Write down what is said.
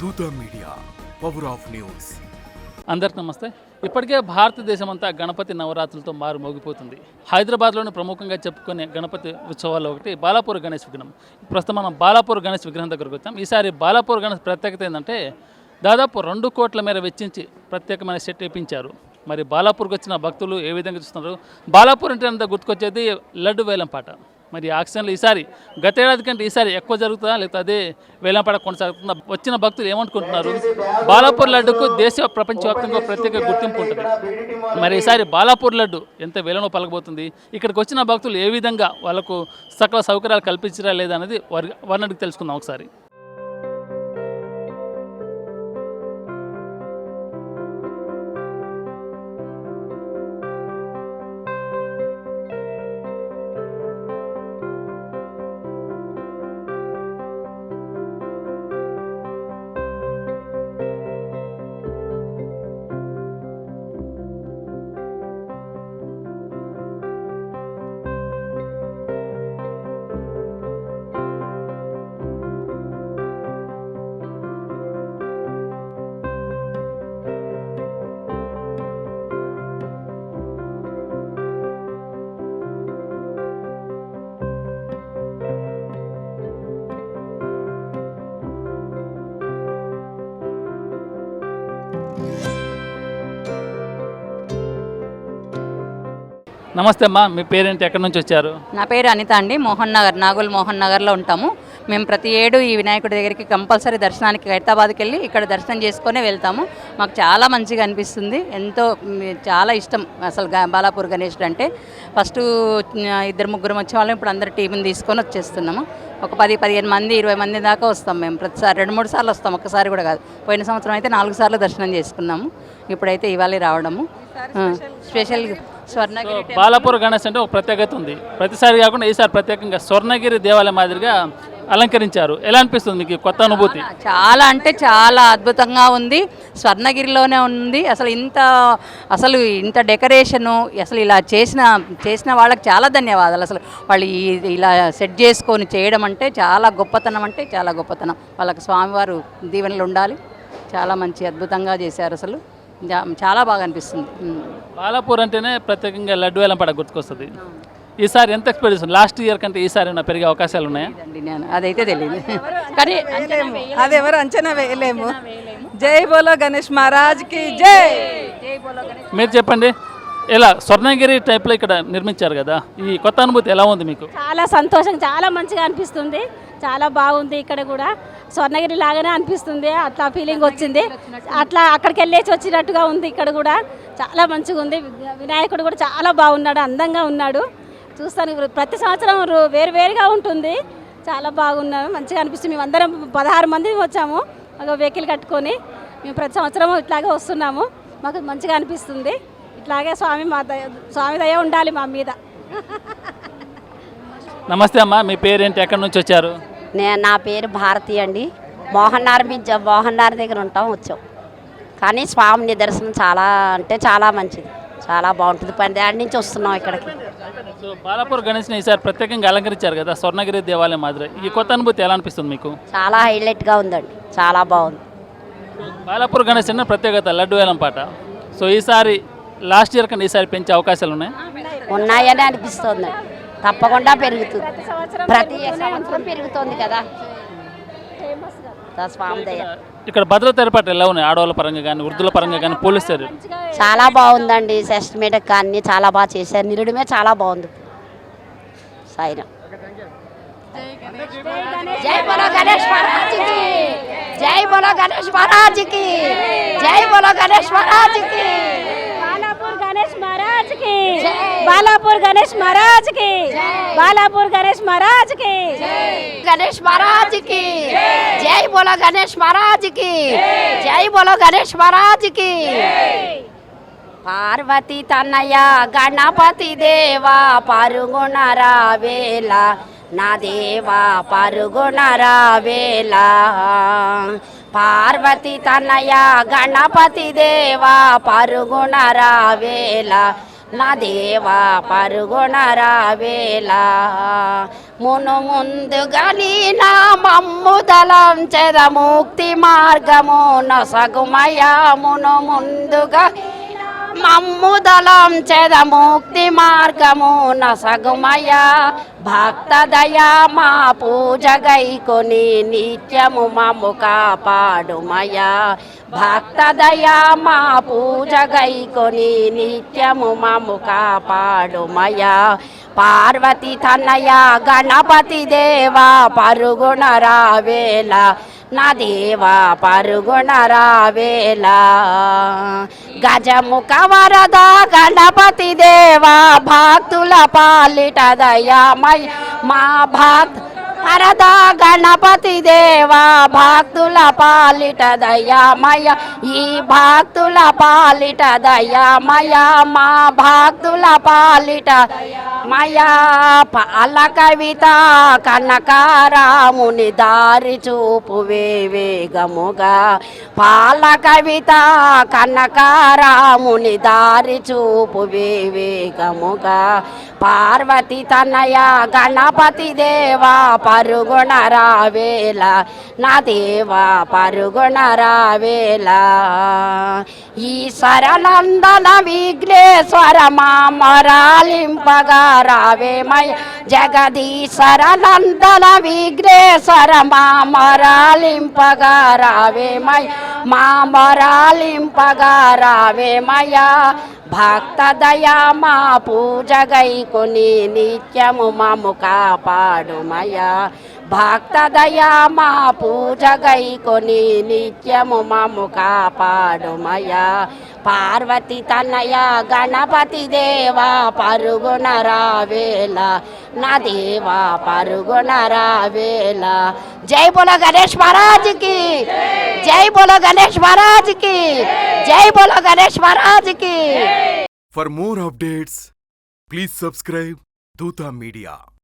దూత media power of news అందరికి నమస్తే. ఇప్పటికే భారతదేశం అంతా గణపతి నవరాత్రులతో మారు మోగిపోతుంది. హైదరాబాద్లోని ప్రముఖంగా చెప్పుకునే గణపతి ఉత్సవాల్లో ఒకటి బాలాపూర్ గణేష్ విగ్రహం. ప్రస్తుతం మనం బాలాపూర్ గణేష్ విగ్రహం దగ్గరకు వచ్చాం. ఈసారి బాలాపూర్ గణేష్ ప్రత్యేకత ఏంటంటే దాదాపు రెండు కోట్ల మేర వెచ్చించి ప్రత్యేకమైన సెట్ వేయించారు మరి బాలాపూర్కి వచ్చిన భక్తులు ఏ విధంగా చూస్తున్నారు? బాలాపూర్ అంటే అంతా గుర్తుకొచ్చేది? లడ్డు వేలం పాట. మరి ఆక్సిజన్లు ఈసారి గతేడాది కంటే ఈసారి ఎక్కువ జరుగుతుందా? లేకపోతే అదే వేలంపాట కొనసాగుతుందా? వచ్చిన భక్తులు ఏమనుకుంటున్నారు? బాలాపూర్ లడ్డుకు దేశ ప్రపంచవ్యాప్తంగా ప్రత్యేక గుర్తింపు ఉంటుంది. మరి ఈసారి బాలాపూర్ లడ్డు ఎంత వేలనో పలకబోతుంది. ఇక్కడికి వచ్చిన భక్తులు ఏ విధంగా వాళ్ళకు సకల సౌకర్యాలు కల్పించరా లేదా వారి వారిని తెలుసుకుందాం ఒకసారి. నమస్తే అమ్మా మీ పేరేంటి? ఎక్కడి నుంచి వచ్చారు? నా పేరు అనిత అండి. మోహన్ నగర్ నాగుల్ మోహన్ నగర్లో ఉంటాము. మేము ప్రతి ఏడు ఈ వినాయకుడి దగ్గరికి కంపల్సరీ దర్శనానికి హైదరాబాద్కి వెళ్ళి ఇక్కడ దర్శనం చేసుకొని వెళ్తాము. మాకు చాలా మంచిగా అనిపిస్తుంది. ఎంతో చాలా ఇష్టం అసలు గా- బాలాపూర్ గణేష్ అంటే. ఫస్ట్ ఇద్దరు ముగ్గురు వచ్చే వాళ్ళం ఇప్పుడు అందరు టీంని తీసుకొని వచ్చేస్తున్నాము. ఒక పది పదిహేను మంది ఇరవై మంది దాకా వస్తాం మేము. ప్రతిసారి రెండు మూడు సార్లు వస్తాం. ఒకసారి కూడా కాదు. పోయిన సంవత్సరం అయితే నాలుగు సార్లు దర్శనం చేసుకున్నాము. ఇప్పుడైతే ఇవాళ రావడము. స్పెషల్ స్వర్ణగిరి బాలాపూర్ గణేష్ అంటే ఒక ప్రత్యేకత ఉంది. ప్రతిసారి కాకుండా ఈసారి ప్రత్యేకంగా స్వర్ణగిరి దేవాలయం మాదిరిగా అలంకరించారు. ఎలా అనిపిస్తుంది మీకు కొత్త అనుభూతి? చాలా అంటే చాలా అద్భుతంగా ఉంది. స్వర్ణగిరిలోనే ఉంది. అసలు ఇంత అసలు ఇంత డెకరేషను అసలు ఇలా చేసిన చేసిన వాళ్ళకి చాలా ధన్యవాదాలు. అసలు వాళ్ళు ఇలా సెట్ చేసుకొని చేయడం అంటే చాలా గొప్పతనం అంటే చాలా గొప్పతనం. వాళ్ళకి స్వామివారు దీవెనలు ఉండాలి. చాలా మంచి అద్భుతంగా చేశారు అసలు. చాలా బాగా అనిపిస్తుంది. బాలాపూర్ అంటేనే ప్రత్యేకంగా లడ్డు వేలం పడ గుర్తుకొస్తుంది. ఈసారి ఎంత ఎక్స్పెక్ట్ లాస్ట్ ఇయర్ కంటే ఈసారి ఏమైనా పెరిగే అవకాశాలు ఉన్నాయా? ఇదండి నేను అదైతే తెలియదు కానీ వేయలేము. అది ఎవరు అంచనా వేయలేము. జై బోలో గణేష్ మహారాజ్కి జై మీరు చెప్పండి ఇలా స్వర్ణగిరి టైప్లో ఇక్కడ నిర్మించారు కదా ఈ కొత్త అనుభూతి ఎలా ఉంది మీకు? చాలా సంతోషం చాలా మంచిగా అనిపిస్తుంది. చాలా బాగుంది ఇక్కడ కూడా. స్వర్ణగిరి లాగానే అనిపిస్తుంది అట్లా ఫీలింగ్ వచ్చింది. అట్లా అక్కడికి వెళ్ళేసి వచ్చినట్టుగా ఉంది ఇక్కడ కూడా. చాలా మంచిగా ఉంది. వినాయకుడు కూడా చాలా బాగున్నాడు అందంగా ఉన్నాడు. చూస్తాను. ప్రతి సంవత్సరం రు- వేరు వేరుగా ఉంటుంది. చాలా బాగున్నాడు మంచిగా అనిపిస్తుంది. మేము అందరం పదహారు మంది వచ్చాము. ఒక వెహికల్ కట్టుకొని మేము ప్రతి సంవత్సరం ఇట్లాగే వస్తున్నాము. మాకు మంచిగా అనిపిస్తుంది. ఇట్లాగే స్వామి మా దయ స్వామి దయ ఉండాలి మా మీద. నమస్తే అమ్మా. మీ పేరేంటి? ఎక్కడి నుంచి వచ్చారు? నేను నా పేరు భారతి అండి. మోహన్నార్ బిజ్జ మోహన్నార్ దగ్గర ఉంటాం వచ్చాం. కానీ స్వామి నిదర్శనం చాలా అంటే చాలా మంచిది. చాలా బాగుంటుంది. పన్నెండు నుంచి వస్తున్నాం ఇక్కడికి. సో బాలాపూర్ గణేష్ని ఈసారి ప్రత్యేకంగా అలంకరించారు కదా స్వర్ణగిరి దేవాలయం మాదిరి. ఈ కొత్త అనుభూతి ఎలా అనిపిస్తుంది మీకు? చాలా హైలైట్గా ఉందండి. చాలా బాగుంది. బాలాపూర్ గణేష్ అన్న ప్రత్యేకత లడ్డు వేలం పాట. సో ఈసారి లాస్ట్ ఇయర్ కంటే ఈసారి పెంచే అవకాశాలు ఉన్నాయి? ఉన్నాయని అనిపిస్తుంది. తప్పకుండా పెరుగుతుంది. ప్రతి సంవత్సరం పెరుగుతుంది కదా. స్వామి దయ. ఇక్కడ భద్రత ఏర్పాట్లు ఎలా ఉన్నాయి? ఆడవాళ్ళ పరంగా కానీ వృద్ధుల పరంగా కానీ పోలీస్ చాలా బాగుందండి. సెస్టిమేట్ అన్ని చాలా బాగా చేశారు. నిరుడమే చాలా బాగుంది. సాయిరాం జై బోలో గణేష్ మహారాజ్కి! జై బోలో గణేష్ మహారాజ్కి! జై బోలో గణేష్ మహారాజ్కి! బాలాపూర్ గణేష్ మహారాజ్కి బాలాపూర్ గణేష్ మహారాజ్కి బాలాపూర్ గణేష్ మహారాజ్కి గణేష్ మహారాజ్కి! జై! బోలో గణేష్ మహారాజ్కి జై బోలో గణేష్ మహారాజ్కి పార్వతి తన్నయ్య గణపతి దేవా పరుగుణరా వేళ నా దేవా పరుగుణరా వేళ పార్వతి తన్నయ్య గణపతి దేవా పరుగుణరా వేళ నా దేవా పరుగున రావేలా మును ముందుగా నీ నా మమ్ము చెద ముక్తి మార్గము నొసగుమయా. మును ముందుగా మమ్ముదలం చెద ముక్తి మార్గము నసగుమయ భక్త దయా మా పూజ గైకొని నిత్యము మమ్ము కాపాడుమయ భక్త దయా మా పూజ గైకొని నిత్యము మమ్ము కాపాడుమయ పార్వతి తనయ గణపతి దేవా పరుగుణ రావేలా నా దేవా పరుగుణ రావేలా. గజముఖ వరద గణపతి దేవా భక్తుల పాలిట దయామయ. మా భక్త్ వరద గణపతి దేవా భక్తుల పాలిట దయామయ. ఈ భక్తుల పాలిట దయామయ మా భక్తుల పాలిట మయా పాల కవిత కనకారాముని దారి చూపు వేగముగా. పాల కవిత కనకారాముని దారి చూపు వేగముగా. పార్వతి తనయ గణపతి దేవా పరుగుణ రావేలా నా దేవా పరుగుణ రావేలా ఈశ్వరనందన విఘ్నేశ్వర మా రావేమయ జగదీశ్వర నందన విఘ్నేశ్వర మా రావేమయ మామరాలింపగా రావేమయా భక్త దయా మా పూజ గైకుని నిత్యము మము కాపాడుమయా భక్తదయా మా పూజ గైకొని నిత్యము మము కాపాడుమయా పార్వతి తనయ గణపతి దేవా పరుగున రావేలా నా దేవా పరుగున రావేలా జై బోలో గణేష్ మహారాజ్కి జై బోలో గణేష్ మహారాజ్కి జై బోల గణేష్ మహారాజ్కి. For more updates please subscribe Dootha media